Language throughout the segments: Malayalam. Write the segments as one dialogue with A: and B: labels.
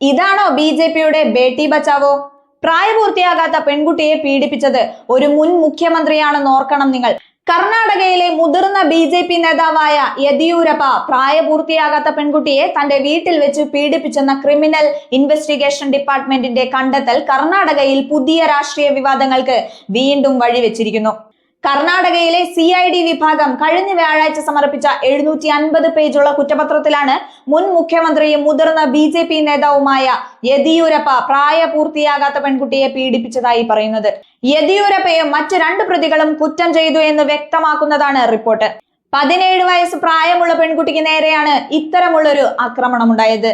A: ഇതാണോ ബി ജെ പിയുടെ ബേട്ടി ബച്ചാവോ? പ്രായപൂർത്തിയാകാത്ത പെൺകുട്ടിയെ പീഡിപ്പിച്ചത് ഒരു മുൻ മുഖ്യമന്ത്രിയാണെന്ന് ഓർക്കണം നിങ്ങൾ. കർണാടകയിലെ മുതിർന്ന ബി ജെ പി നേതാവായ യദിയൂരപ്പ പ്രായപൂർത്തിയാകാത്ത പെൺകുട്ടിയെ തന്റെ വീട്ടിൽ വെച്ച് പീഡിപ്പിച്ചെന്ന ക്രിമിനൽ ഇൻവെസ്റ്റിഗേഷൻ ഡിപ്പാർട്ട്മെന്റിന്റെ കണ്ടെത്തൽ കർണാടകയിൽ പുതിയ രാഷ്ട്രീയ വിവാദങ്ങൾക്ക് വീണ്ടും വഴിവെച്ചിരിക്കുന്നു. കർണാടകയിലെ സി ഐ ഡി വിഭാഗം കഴിഞ്ഞ വ്യാഴാഴ്ച സമർപ്പിച്ച എഴുന്നൂറ്റി അൻപത് പേജുള്ള കുറ്റപത്രത്തിലാണ് മുൻ മുഖ്യമന്ത്രിയും മുതിർന്ന ബി ജെ പി നേതാവുമായ യദിയൂരപ്പ പ്രായപൂർത്തിയാകാത്ത പെൺകുട്ടിയെ പീഡിപ്പിച്ചതായി പറയുന്നത്. യദിയൂരപ്പയും മറ്റ് രണ്ട് പ്രതികളും കുറ്റം ചെയ്തു എന്ന് വ്യക്തമാക്കുന്നതാണ് റിപ്പോർട്ട്. പതിനേഴ് വയസ്സ് പ്രായമുള്ള പെൺകുട്ടിക്ക് നേരെയാണ് ഇത്തരമുള്ളൊരു ആക്രമണമുണ്ടായത്.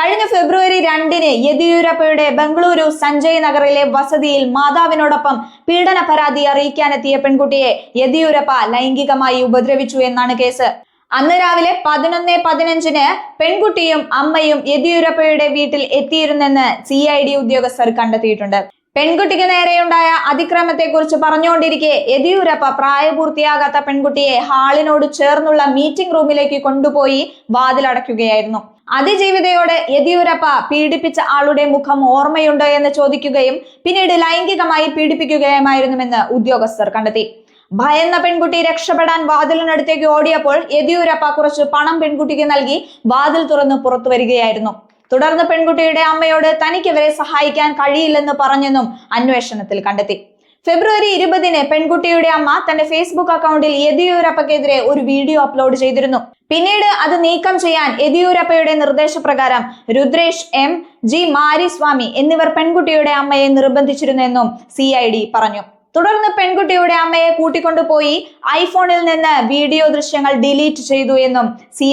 A: കഴിഞ്ഞ ഫെബ്രുവരി രണ്ടിന് യെദ്യൂരപ്പയുടെ ബംഗളൂരു സഞ്ജയ് നഗറിലെ വസതിയിൽ മാതാവിനോടൊപ്പം പീഡന പരാതി അറിയിക്കാനെത്തിയ പെൺകുട്ടിയെ യെദ്യൂരപ്പ ലൈംഗികമായി ഉപദ്രവിച്ചു എന്നാണ് കേസ്. അന്ന് രാവിലെ പതിനൊന്ന് പതിനഞ്ചിന് പെൺകുട്ടിയും അമ്മയും യെദ്യൂരപ്പയുടെ വീട്ടിൽ എത്തിയിരുന്നെന്ന് സി ഐ ഡി ഉദ്യോഗസ്ഥർ കണ്ടെത്തിയിട്ടുണ്ട്. പെൺകുട്ടിക്ക് നേരെയുണ്ടായ അതിക്രമത്തെക്കുറിച്ച് പറഞ്ഞുകൊണ്ടിരിക്കെ യെദ്യൂരപ്പ പ്രായപൂർത്തിയാകാത്ത പെൺകുട്ടിയെ ഹാളിനോട് ചേർന്നുള്ള മീറ്റിംഗ് റൂമിലേക്ക് കൊണ്ടുപോയി വാതിലടയ്ക്കുകയായിരുന്നു. അതിജീവിതയോട് യെദ്യൂരപ്പ പീഡിപ്പിച്ച ആളുടെ മുഖം ഓർമ്മയുണ്ടോ എന്ന് ചോദിക്കുകയും പിന്നീട് ലൈംഗികമായി പീഡിപ്പിക്കുകയുമായിരുന്നുവെന്ന് ഉദ്യോഗസ്ഥർ കണ്ടെത്തി. ഭയന്ന പെൺകുട്ടി രക്ഷപ്പെടാൻ വാതിലിനടുത്തേക്ക് ഓടിയപ്പോൾ യെദ്യൂരപ്പ കുറച്ച് പണം പെൺകുട്ടിക്ക് നൽകി വാതിൽ തുറന്ന് പുറത്തു വരികയായിരുന്നു. തുടർന്ന് പെൺകുട്ടിയുടെ അമ്മയോട് തനിക്ക് ഇവരെ സഹായിക്കാൻ കഴിയില്ലെന്ന് പറഞ്ഞെന്നും അന്വേഷണത്തിൽ കണ്ടെത്തി. ഫെബ്രുവരി ഇരുപതിന് പെൺകുട്ടിയുടെ അമ്മ തന്റെ ഫേസ്ബുക്ക് അക്കൗണ്ടിൽ യെദിയൂരപ്പക്കെതിരെ ഒരു വീഡിയോ അപ്ലോഡ് ചെയ്തിരുന്നു. പിന്നീട് അത് നീക്കം ചെയ്യാൻ യെദിയൂരപ്പയുടെ നിർദ്ദേശപ്രകാരം രുദ്രേഷ് എം ജി മാരിസ്വാമി എന്നിവർ പെൺകുട്ടിയുടെ അമ്മയെ നിർബന്ധിച്ചിരുന്നെന്നും സി പറഞ്ഞു. തുടർന്ന് പെൺകുട്ടിയുടെ അമ്മയെ കൂട്ടിക്കൊണ്ടുപോയി ഐഫോണിൽ നിന്ന് വീഡിയോ ദൃശ്യങ്ങൾ ഡിലീറ്റ് ചെയ്തു എന്നും സി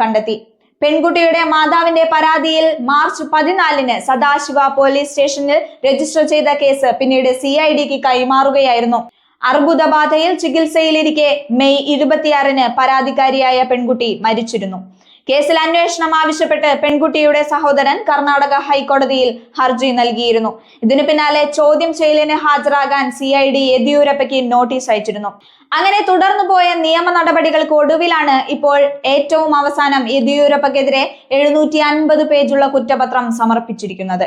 A: കണ്ടെത്തി. പെൺകുട്ടിയുടെ മാതാവിന്റെ പരാതിയിൽ മാർച്ച് പതിനാലിന് സദാശിവ പോലീസ് സ്റ്റേഷനിൽ രജിസ്റ്റർ ചെയ്ത കേസ് പിന്നീട് സി ഐ ഡിക്ക് കൈമാറുകയായിരുന്നു. അർബുദബാധയിൽ ചികിത്സയിലിരിക്കെ മെയ് ഇരുപത്തിയാറിന് പരാതിക്കാരിയായ പെൺകുട്ടി മരിച്ചിരുന്നു. കേസിൽ അന്വേഷണം ആവശ്യപ്പെട്ട് പെൺകുട്ടിയുടെ സഹോദരൻ കർണാടക ഹൈക്കോടതിയിൽ ഹർജി നൽകിയിരുന്നു. ഇതിനു പിന്നാലെ ചോദ്യം ചെയ്യലിന് ഹാജരാകാൻ സി ഐ ഡി യെദ്യൂരപ്പയ്ക്ക് നോട്ടീസ് അയച്ചിരുന്നു. അങ്ങനെ തുടർന്നു പോയ നിയമ നടപടികൾക്ക് ഒടുവിലാണ് ഇപ്പോൾ ഏറ്റവും അവസാനം യെദ്യൂരപ്പയ്ക്കെതിരെ എഴുന്നൂറ്റി അൻപത് പേജുള്ള കുറ്റപത്രം സമർപ്പിച്ചിരിക്കുന്നത്.